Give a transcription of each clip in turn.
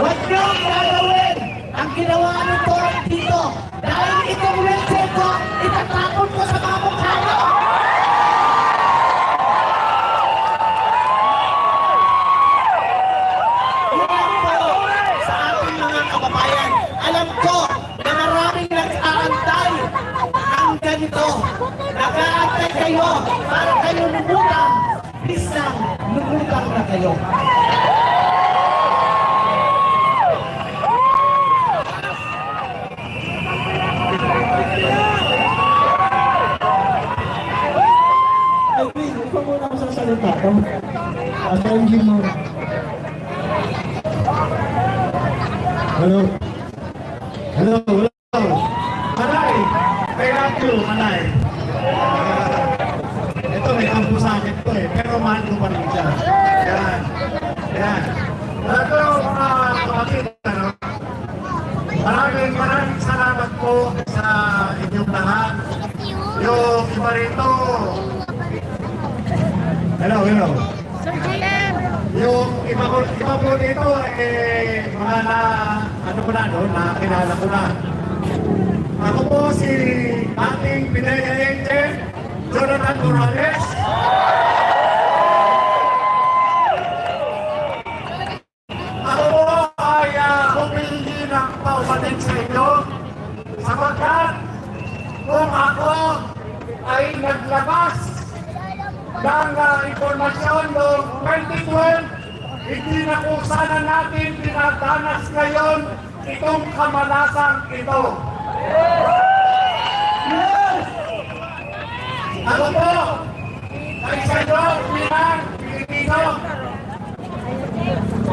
Huwag niyo gagawin ang ginawa nito dito. Dahil itong wheelchair ko, itatapon ko sa mga mukha niyo. Yan po sa ating mga kababayan. Alam ko na maraming nag-aantay ng ganito. Nag-aantay kayo para kayo lumutang. Lang, lumutang na kayo. Ay, Queen, ikaw muna ako sasalita. Attention mo. Hello? Hello, hello. Manay! Love you, Manay. Ah, ito, may kampo sa akin to eh. Pero mahal ko pa rin siya. Yan. Yan. Ito, mga kapatid, ano? Maraming maraming salamat po sa inyong lahat. Yung iba rito, Hello, hello. Yung iba ko, iba po dito, eh, mga na, ano ko na, no, nakilala ko na. Ako po si ating Pinaya Angel, Jonathan Morales. Ako po ay uh, humingi ng paumanin sa inyo sapagkat kung ako ay naglabas ng uh, impormasyon noong 2012, hindi na po sana natin dinadanas ngayon itong kamalasang ito. Ako po, ay senyor bilang Pilipino.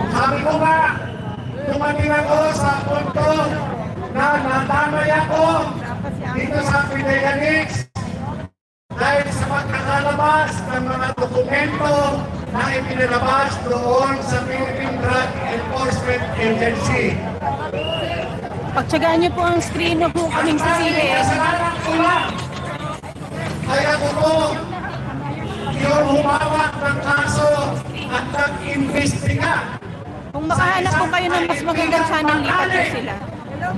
Sabi ko nga, tumating ako sa punto na natamay ako dito sa Pinayanix sa pagkakalabas ng mga dokumento na ipinalabas doon sa Philippine Drug Enforcement Agency. Pagtsagaan niyo po ang screen na po kaming sisili. Kasalanan ko lang. Kaya ko po, yung humawak ng kaso at nag-imbestiga Kung makahanap po kayo ng mas magandang channel, lipat po sila.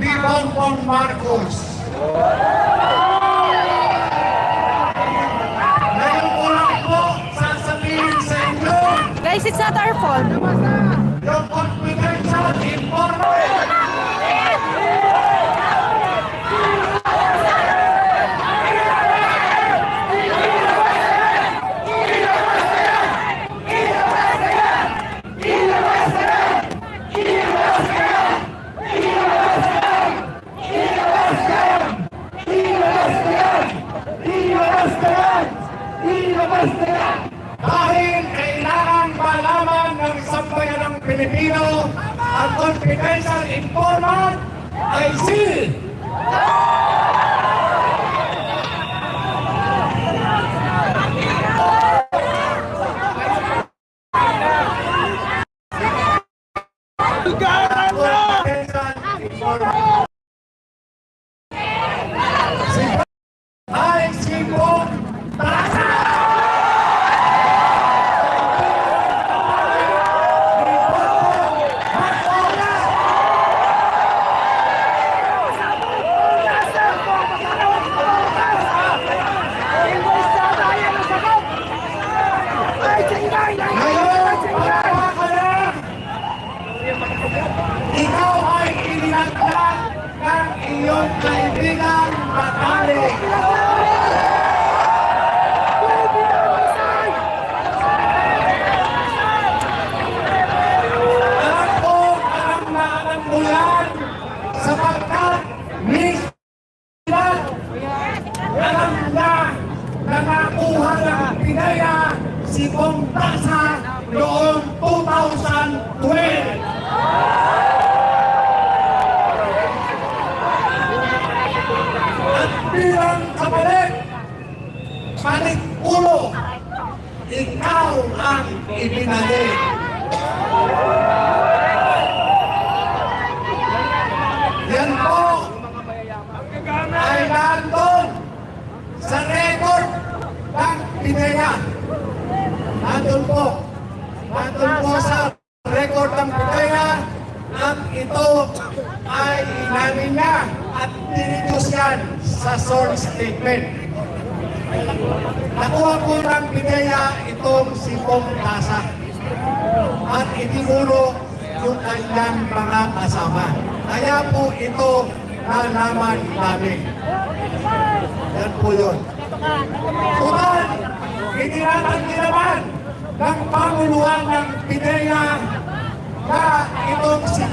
ni Bongbong Marcos. Not our fault. yung confidential information. Dahil kailangan malaman ng isang bayanang Pilipino ang confidential informant ay si confidential informant. sipong tasa noong 2012. At bilang kapalit, panik ulo, ikaw ang ibinalik. Yan po ay nandun sa record ng Pinaya. Nandun po. Nandun po sa record ng Pidaya at ito ay inamin niya at dinitos yan sa sworn statement. Nakuha ko ng Pidaya itong sipong tasa at itinuro yung kanyang mga kasama. Kaya po ito nalaman namin. Yan po yun. Tumal, itinatang naman ng Panguluhan ng Pidea na itong si